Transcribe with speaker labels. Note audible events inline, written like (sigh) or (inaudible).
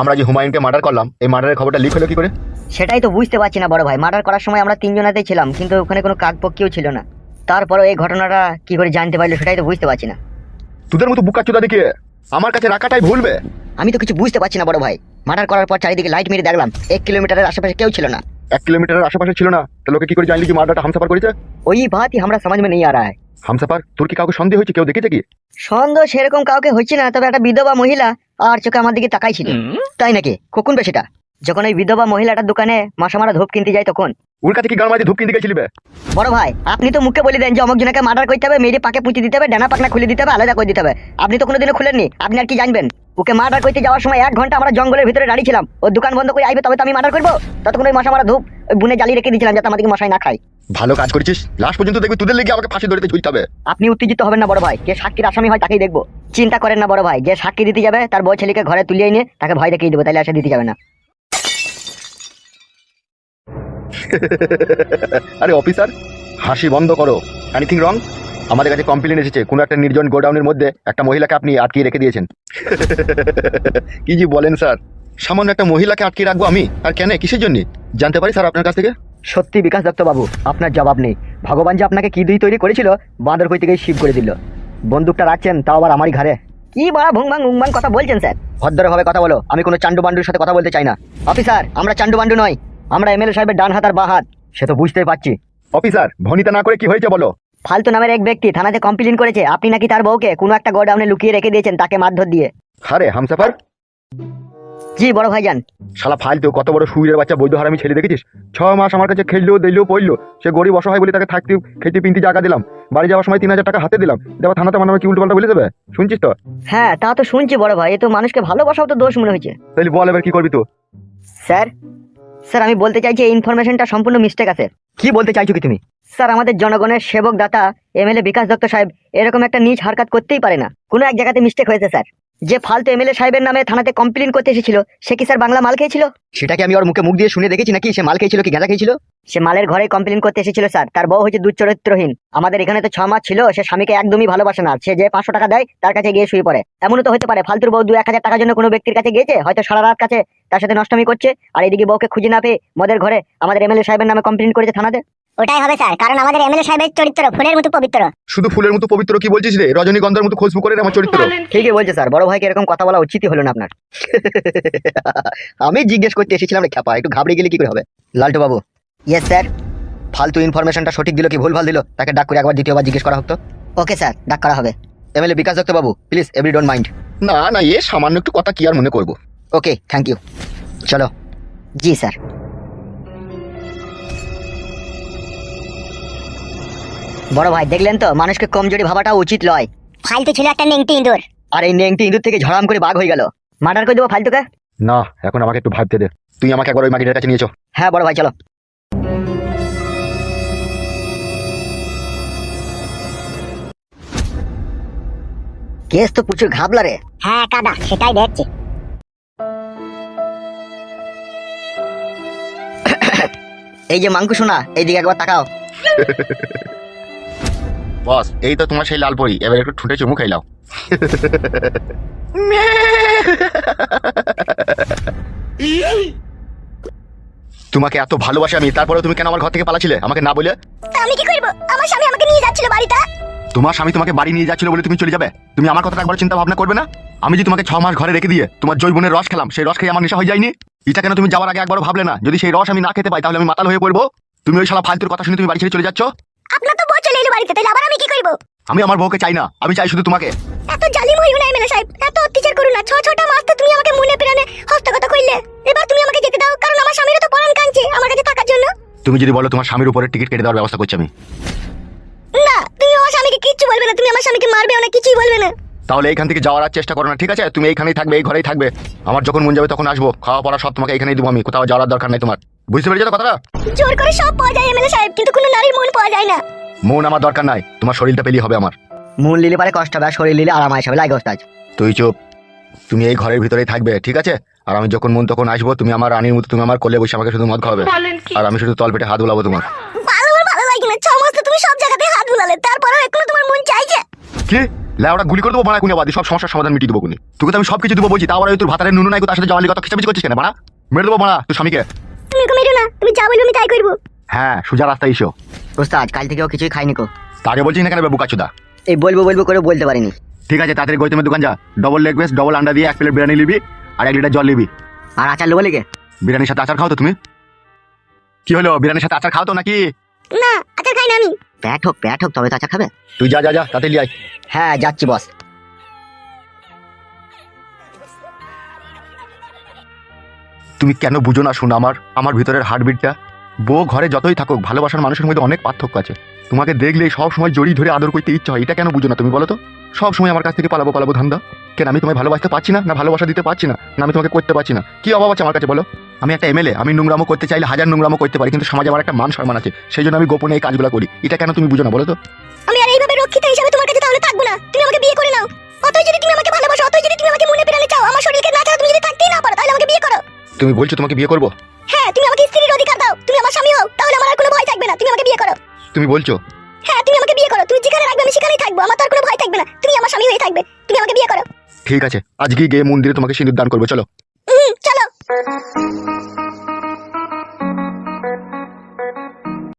Speaker 1: আমরা যে হুমায়ুনকে মার্ডার করলাম এই মার্ডারের খবরটা লিক হলো কি করে?
Speaker 2: সেটাই তো বুঝতে পারছি না বড় ভাই। মার্ডার করার সময় আমরা তিনজনাতেই ছিলাম কিন্তু ওখানে কোনো কাকপক্ষীও ছিল না। তারপরেও এই ঘটনাটা কি করে জানতে পারল সেটাই তো বুঝতে পারছি না।
Speaker 1: তোদের মতো বুকা চোদা দেখে আমার কাছে রাখাটাই ভুলবে?
Speaker 2: আমি তো কিছু বুঝতে পারছি না বড় ভাই। মার্ডার করার পর চারিদিকে লাইট মেরে দেখলাম এক কিলোমিটারের আশেপাশে কেউ ছিল না।
Speaker 1: এক কিলোমিটারের আশেপাশে ছিল না? তো লোকে কি করে জানলি কি মার্ডারটা হামসাফার করেছে?
Speaker 2: ওই বাতই আমরা সমাজ মে আর আ
Speaker 1: হামসাফার তোর কি কাউকে সন্দেহ হয়েছে? কেউ দেখেছে কি?
Speaker 2: সন্দেহ সেরকম কাউকে হচ্ছে না তবে একটা বিধবা মহিলা আর চোখে আমার দিকে তাকাই ছিল তাই নাকি? কখন বেশিটা যখন ওই বিধবা মহিলাটার দোকানে মাসামারা ধূপ কিনতে যায় তখন।
Speaker 1: ওর কাছে কি গান মাঝে ধূপ কিনতে গেছিলি বে?
Speaker 2: বড় ভাই আপনি তো মুখে বলে দেন যে অমুক জনকে মার্ডার করতে হবে মেরে পাকে পুঁতে দিতে হবে ডানা পাকনা খুলে দিতে হবে আলাদা করে দিতে হবে। আপনি তো কোনোদিনও খুলেননি আপনি আর কি জানবেন? ওকে মার্ডার করতে যাওয়ার সময় এক ঘণ্টা আমরা জঙ্গলের ভিতরে দাঁড়িয়ে ছিলাম। ও দোকান বন্ধ করে আইবে তবে তো আমি মার্ডার করব? ততক্ষণ ওই মশা মারা ধূপ ওই বুনে জ্বালিয়ে রেখে দিয়েছিলাম যাতে আমাদেরকে মশাই না খায়।
Speaker 1: ভালো কাজ করেছিস? লাস্ট পর্যন্ত দেখবি তোদের লেগে আমাকে ফাঁসি ধরতে ঝুলতে হবে।
Speaker 2: আপনি উত্তেজিত হবেন না বড় ভাই। যে সাক্ষীর আসামি হয় তাকেই দেখব। চিন্তা করেন না বড় ভাই। যে সাক্ষী দিতে যাবে তার বউ ছেলেকে ঘরে তুলিয়ে নিয়ে তাকে ভয় দেখিয়ে দেবো তাহলে আসে দিতে যাবে না। (laughs)
Speaker 1: আরে অফিসার হাসি বন্ধ করো। এনিথিং রং আমাদের কাছে কমপ্লেন এসেছে। কোনো একটা নির্জন গোডাউনের মধ্যে একটা মহিলাকে আপনি আটকিয়ে রেখে দিয়েছেন। (laughs) কি জি বলেন স্যার। সামান্য একটা মহিলাকে আটকে রাখব আমি? আর কেন? কিসের জন্য? জানতে পারি স্যার আপনার কাছ থেকে?
Speaker 2: সত্যি বিকাশ দত্ত বাবু আপনার জবাব নেই। ভগবান যে আপনাকে কি দুই তৈরি করেছিল বাঁদর কই থেকে শিব করে দিল। বন্দুকটা রাখছেন তাও আবার আমারই ঘরে কি বড় ভুংবাং উংবাং কথা বলছেন স্যার? ভদ্রভাবে কথা বলো আমি কোনো চান্ডু বান্ডুর সাথে কথা বলতে চাই না। অফিসার আমরা চান্ডু বান্ডু নয় আমরা এমএলএ সাহেবের ডান হাত আর বাঁ হাত। সে তো বুঝতেই পারছি।
Speaker 1: অফিসার ভনিতা না করে কি হয়েছে বলো?
Speaker 2: ফালতু নামের এক ব্যক্তি থানাতে কমপ্লেন করেছে আপনি নাকি তার বউকে কোনো একটা গোডাউনে লুকিয়ে রেখে দিয়েছেন তাকে মারধর দিয়ে।
Speaker 1: আরে হামসাফার।
Speaker 2: জি বড় ভাইজান?
Speaker 1: শালা ফালতু কত বড় সুইরের বাচ্চা বৈধ হারামি ছেলে দেখেছিস? ছ মাস আমার কাছে খেললেও দিলেও পড়ল সে গরিব অসহায় বলে তাকে থাকতে খেতে পিনতে জায়গা দিলাম। বাড়ি যাওয়ার সময় তিন হাজার টাকা হাতে দিলাম। দেবা থানাতে মানে কি উল্টো পাল্টা বলে দেবে? শুনছিস তো?
Speaker 2: হ্যাঁ তা তো শুনছি বড় ভাই এ তো মানুষকে ভালোবাসাও তো দোষ মনে হয়েছে।
Speaker 1: তাহলে বল এবার কি করবি তো
Speaker 2: স্যার স্যার আমি বলতে চাইছি এই ইনফরমেশনটা সম্পূর্ণ মিস্টেক আছে।
Speaker 1: কি বলতে চাইছো কি তুমি?
Speaker 2: স্যার আমাদের জনগণের সেবক দাতা এমএলএ বিকাশ দত্ত সাহেব এরকম একটা নিজ হারকাত করতেই পারে না। কোনো এক জায়গাতে মিস্টেক হয়েছে স্যার। যে ফালতু এমএলএ সাহেবের নামে থানাতে কমপ্লেন করতে এসেছিল সে কি স্যার বাংলা মাল খেয়েছিল?
Speaker 1: সেটাকে আমি ওর মুখে মুখ দিয়ে শুনে দেখেছি নাকি? সে মাল খেয়েছিল কি গাঁজা খেয়েছিল?
Speaker 2: সে মালের ঘরে কমপ্লেন করতে এসেছিল স্যার তার বউ হচ্ছে দুচরিত্রহীন আমাদের এখানে তো ছ মাস ছিল সে স্বামীকে একদমই ভালোবাসে না। সে যে পাঁচশো টাকা দেয় তার কাছে গিয়ে শুয়ে পড়ে। এমনও তো হতে পারে ফালতুর বউ দু এক হাজার টাকার জন্য কোনো ব্যক্তির কাছে গিয়েছে? হয়তো সারা রাত কাছে তার সাথে নষ্টমী করছে আর এদিকে বউকে খুঁজে না পেয়ে মদের ঘরে আমাদের এমএলএ সাহেবের নামে কমপ্লেন করেছে থানাতে।
Speaker 3: ওটাই হবে স্যার কারণ আমাদের এমএলএ সাহেবের চরিত্র ফুলের মতো পবিত্র।
Speaker 1: শুধু ফুলের মতো পবিত্র কি বলছিস রে? রজনীগন্ধার মতো খুশবু করে আমার চরিত্র।
Speaker 2: ঠিকই বলছে স্যার বড় ভাইকে এরকম কথা বলা উচিতই হলো না আপনার। (laughs)
Speaker 1: আমি জিজ্ঞেস করতে এসেছিলাম রে খ্যাপা একটু ঘাবড়ে গেলে কি করে হবে? লালটু বাবু
Speaker 2: ইয়েস স্যার
Speaker 1: ফালতু ইনফরমেশনটা সঠিক দিল কি ভুল ভালো দিল? তাকে ডাক করে একবার দ্বিতীয়বার জিজ্ঞেস করা হতো
Speaker 2: ওকে স্যার ডাক করা হবে।
Speaker 1: MLA Bikash Dutta Babu please every don't mind না না এ সামান্য একটু কথা কি আর মনে করব?
Speaker 2: ওকে থ্যাংক ইউ
Speaker 1: চলো।
Speaker 2: জি স্যার বড় ভাই দেখলেন তো? মানুষকে কমজোরি ভাবাটা উচিত লয়।
Speaker 3: ফালতু ছিল একটা নেংটি ইঁদুর।
Speaker 2: আর এই নেংটি ইঁদুর থেকে ঝড়াম করে বাঘ হয়ে গেল। মার্ডার করে দেবো ফালতুকে?
Speaker 1: না এখন আমাকে একটু ভাবতে দে। তুই আমাকে একবার ওই মাগিটার কাছে নিয়েছো
Speaker 2: হ্যাঁ বড় ভাই চলো। কেস তো প্রচুর ঘাবলা রে।
Speaker 3: হ্যাঁ কাদা সেটাই দেখছি।
Speaker 2: এই যে মাংকু শোনা এইদিকে একবার তাকাও। (laughs)
Speaker 1: বস এই তো তোমার সেই লাল পরি এবার একটু ঠুঁটে চুমু খাইলাও তোমাকে এত ভালোবাসি আমি তারপরে তুমি কেন আমার ঘর থেকে পালাছিলে আমাকে না বলে?
Speaker 3: আমি কি করব? আমার স্বামী আমাকে নিয়ে যাচ্ছিল বাড়িতে
Speaker 1: তোমার স্বামী তোমাকে বাড়ি নিয়ে যাচ্ছিল বলে তুমি চলে যাবে? তুমি আমার কথা একবার চিন্তা ভাবনা করবে না? আমি যে তোমাকে ছ মাস ঘরে রেখে দিয়ে তোমার জৈবনের রস খেলাম সেই রস খেয়ে আমার নেশা হয়ে যায়নি? এটা কেন তুমি যাওয়ার আগে একবারও ভাবলে না? যদি সেই রস আমি না খেতে পাই তাহলে আমি মাতাল হয়ে পড়ব? তুমি ওই শালা ফালতুর কথা শুনে তুমি বাড়ি ছেড়ে চলে যাচ্ছ?
Speaker 3: আপনার তো বউ চলে এলো বাড়িতে তাহলে আবার আমি কি করব?
Speaker 1: আমি আমার বউকে চাই না আমি চাই শুধু তোমাকে।
Speaker 3: এত জালিম হইও না এমএলএ সাহেব এত অত্যাচার করো না ছ ছটা মাস তো তুমি আমাকে মনে প্রাণে হস্তগত কইলে এবার তুমি আমাকে যেতে দাও কারণ আমার স্বামীরও তো পরাণ কাঁদছে আমার কাছে থাকার জন্য।
Speaker 1: তুমি যদি বলো তোমার স্বামীর উপরে টিকিট কেটে দেওয়ার ব্যবস্থা করছি আমি।
Speaker 3: না তুমি আমার স্বামীকে কিচ্ছু বলবে না তুমি আমার স্বামীকে মারবে না কিছুই বলবে না।
Speaker 1: তাহলে এইখান থেকে যাওয়ার আর চেষ্টা করো না ঠিক আছে? তুমি এইখানেই থাকবে এই ঘরেই থাকবে। আমার যখন মন যাবে তখন আসব খাওয়া পড়া সব তোমাকে এখানেই দেবো আমি কোথাও যাওয়ার দরকার নাই তোমার। বুঝতে পেরেছ তো কথাটা?
Speaker 3: জোর করে সব পাওয়া যায় এমএলএ সাহেব কিন্তু কোনো নারীর মন পাওয়া যায় না।
Speaker 1: মন আমার দরকার নাই তোমার শরীরটা পেলেই হবে আমার।
Speaker 2: মন লিলে পারে কষ্ট হবে আর শরীর লিলে আরাম আসবে লাগে ওস্তাদ।
Speaker 1: তুই চুপ তুমি এই ঘরের ভিতরেই থাকবে ঠিক আছে? আর আমি যখন মন তখন আসব তুমি আমার রানীর মতো তুমি আমার কোলে বসে আমাকে শুধু মদ খাওয়াবে। আর আমি শুধু তল পেটে হাত বুলাবো তোমার।
Speaker 3: ভালো আমার ভালো লাগে না ছ মাস তো তুমি সব জায়গাতে হাত বুলালে তারপরেও এখনও তোমার মন চাইছে
Speaker 1: কি? ল্যাওড়া গুলি করে দেবো বাড়া কুনে বাদি সব সমস্যার সমাধান মিটিয়ে দেবো কুনি তোকে তো আমি সব কিছু দেবো বলছি ওই তোর ভাতারে নুনু নাই তার সাথে জওয়ালি কথা খিচাপিচি করছিস কেন বাড়া? মেরে দেবো বাড়া তোর স্বামীকে।
Speaker 3: তুমি ওকে না তুমি যা বলবে আমি তাই করব।
Speaker 1: হ্যাঁ সোজা রাস্তায় এসো।
Speaker 2: ওস্তাদ কাল থেকে ও কিছুই খাইনি কো।
Speaker 1: তাকে বলছিস না কেন বুকাচুদা?
Speaker 2: এই বলব বলব করে বলতে পারিনি।
Speaker 1: ঠিক আছে তাড়াতাড়ি গৌতমের দোকান যা। ডবল লেগ পিস ডবল আন্ডা দিয়ে এক প্লেট বিরিয়ানি নিবি আর এক লিটার জল নিবি।
Speaker 2: আর আচার লোবো লেগে
Speaker 1: বিরিয়ানির সাথে আচার খাও তো তুমি? কি হলো বিরিয়ানির সাথে আচার খাও তো নাকি?
Speaker 3: না আচার খাই না আমি।
Speaker 2: প্যাট হোক প্যাট হোক তবে তো আচার খাবে।
Speaker 1: তুই যা যা যা তাড়াতাড়ি আয়।
Speaker 2: হ্যাঁ যাচ্ছি বস
Speaker 1: তুমি কেন বুঝো না শোনো আমার আমার ভিতরের হার্টবিটটা বউ ঘরে যতই থাকুক, ভালোবাসার মানুষের মধ্যে অনেক পার্থক্য আছে। তোমাকে দেখলে সব সময় জড়িয়ে ধরে আদর করতে ইচ্ছা হয়, এটা কেন বুঝো না তুমি বলো তো? সব সময় আমার কাছ থেকে পালাবো পালাবো ধান্দা। কেন আমি তোমায় ভালোবাসতে পারছি না? না ভালোবাসা দিতে পারছি না? না আমি তোমাকে করতে পারছি না? কি অভাব আছে আমার কাছে বলো? আমি একটা এমএলএ আমি নোংরামো করতে চাইলে হাজার নোংরামো করতে পারি, কিন্তু সমাজে আমার একটা মান সম্মান আছে। সেই জন্য আমি গোপনে এই কাজগুলো করি। এটা কেন তুমি বুঝো না বলো তো?
Speaker 3: আমি আর এইভাবে রক্ষিতা হিসাবে তোমার কাছে তাহলে থাকব না। তুমি আমাকে বিয়ে করে নাও। অতই যদি তুমি আমাকে তুমি
Speaker 1: বলছো তোমাকে বিয়ে করব?
Speaker 3: হ্যাঁ তুমি আমাকে স্ত্রীর অধিকার দাও। তুমি আমার স্বামী হও তাহলে আমার আর কোনো ভয় থাকবে না। তুমি আমাকে বিয়ে করো।
Speaker 1: তুমি বলছো?
Speaker 3: হ্যাঁ তুমি আমাকে বিয়ে করো। তুমি যেখানে রাখবে আমি সেখানেই থাকব। আমার তো আর কোনো ভয় থাকবে না। তুমি আমার স্বামী হয়ে থাকবে। তুমি আমাকে বিয়ে করো।
Speaker 1: ঠিক আছে আজকে গিয়ে মন্দিরে তোমাকে সিঁদুর দান করব চলো।
Speaker 3: চলো।